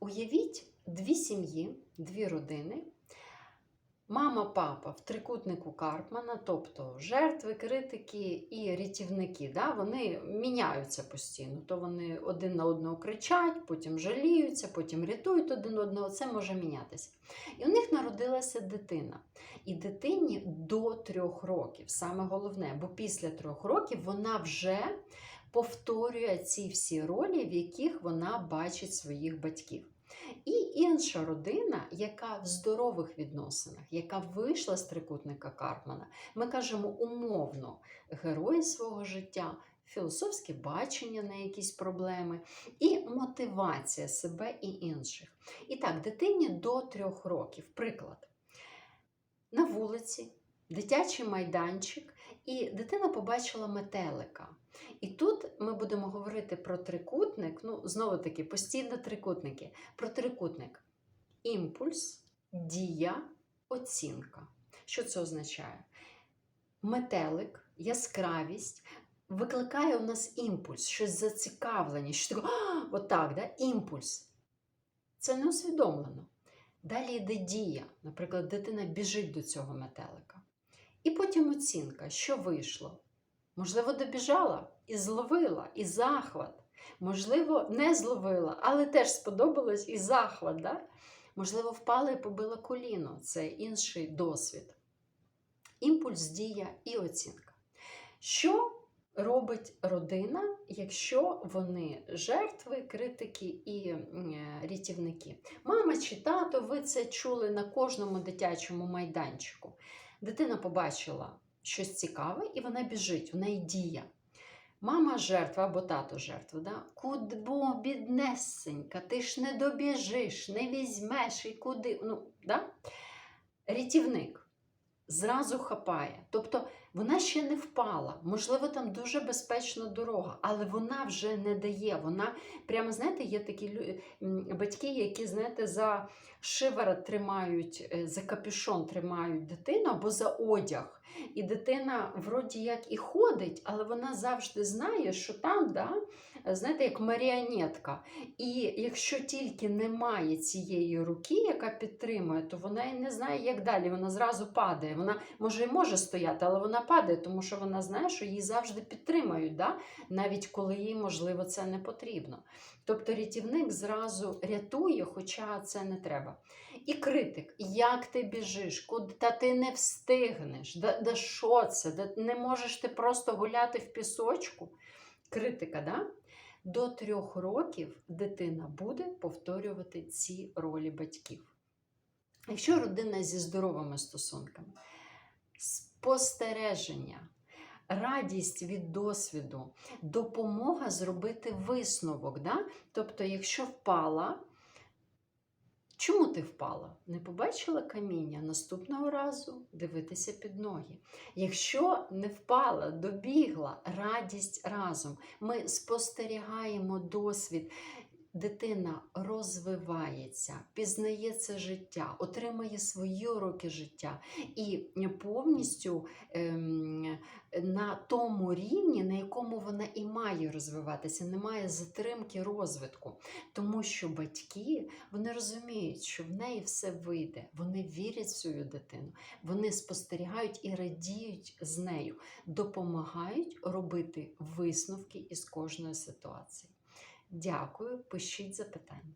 Уявіть дві сім'ї, дві родини. Мама, папа в трикутнику Карпмана, тобто жертви, критики і рятівники, да, вони міняються постійно. То вони один на одного кричать, потім жаліються, потім рятують один одного. Це може мінятися. І у них народилася дитина. І дитині до трьох років, саме головне, бо після трьох років вона вже повторює ці всі ролі, в яких вона бачить своїх батьків. І інша родина, яка в здорових відносинах, яка вийшла з трикутника Карпмана, ми кажемо умовно герої свого життя, філософське бачення на якісь проблеми і мотивація себе і інших. І так, дитині до трьох років, приклад, на вулиці, дитячий майданчик, і дитина побачила метелика. І тут ми будемо говорити про трикутник, ну, знову таки, постійно трикутники. Про трикутник. Імпульс, дія, оцінка. Що це означає? Метелик, яскравість викликає у нас імпульс, щось зацікавлення, що таке, отак, да? імпульс. Це не усвідомлено. Далі йде дія. Наприклад, дитина біжить до цього метелика. І потім оцінка, що вийшло. Можливо, добіжала і зловила, і захват. Можливо, не зловила, але теж сподобалось і захват. Да? Можливо, впала і побила коліно. Це інший досвід. Імпульс, дія і оцінка. Що робить родина, якщо вони жертви, критики і е, рятівники? Мама чи тато, ви це чули на кожному дитячому майданчику. Дитина побачила щось цікаве, і вона біжить, у неї дія. Мама жертва або тато жертва. Да? Кудбо, біднесенька, ти ж не добіжиш, не візьмеш і куди. Ну, да? Рятівник зразу хапає. Тобто вона ще не впала. Можливо, там дуже безпечна дорога, але вона вже не дає. Вона прямо, знаєте, є такі батьки, які, знаєте, за шиворот тримають, е, за капюшон тримають дитину або за одяг. І дитина вроді як і ходить, але вона завжди знає, що там, да, знаєте, як маріонетка. І якщо тільки немає цієї руки, яка підтримує, то вона і не знає, як далі. Вона зразу падає. Вона може і може стояти, але вона падає, тому що вона знає, що її завжди підтримають, да? навіть коли їй, можливо, це не потрібно. Тобто рятівник зразу рятує, хоча це не треба. І критик, як ти біжиш, куди та ти не встигнеш, да, да що це? Да не можеш ти просто гуляти в пісочку. Критика, да? До трьох років дитина буде повторювати ці ролі батьків. Якщо родина зі здоровими стосунками, спостереження, радість від досвіду, допомога зробити висновок. Да? Тобто, якщо впала, чому ти впала? Не побачила каміння наступного разу дивитися під ноги. Якщо не впала, добігла, радість разом. Ми спостерігаємо досвід. Дитина розвивається, пізнає це життя, отримує свої уроки життя і повністю ем, на тому рівні, на якому вона і має розвиватися, немає затримки розвитку. Тому що батьки вони розуміють, що в неї все вийде, вони вірять в свою дитину, вони спостерігають і радіють з нею, допомагають робити висновки із кожної ситуації. Дякую, пишіть запитання.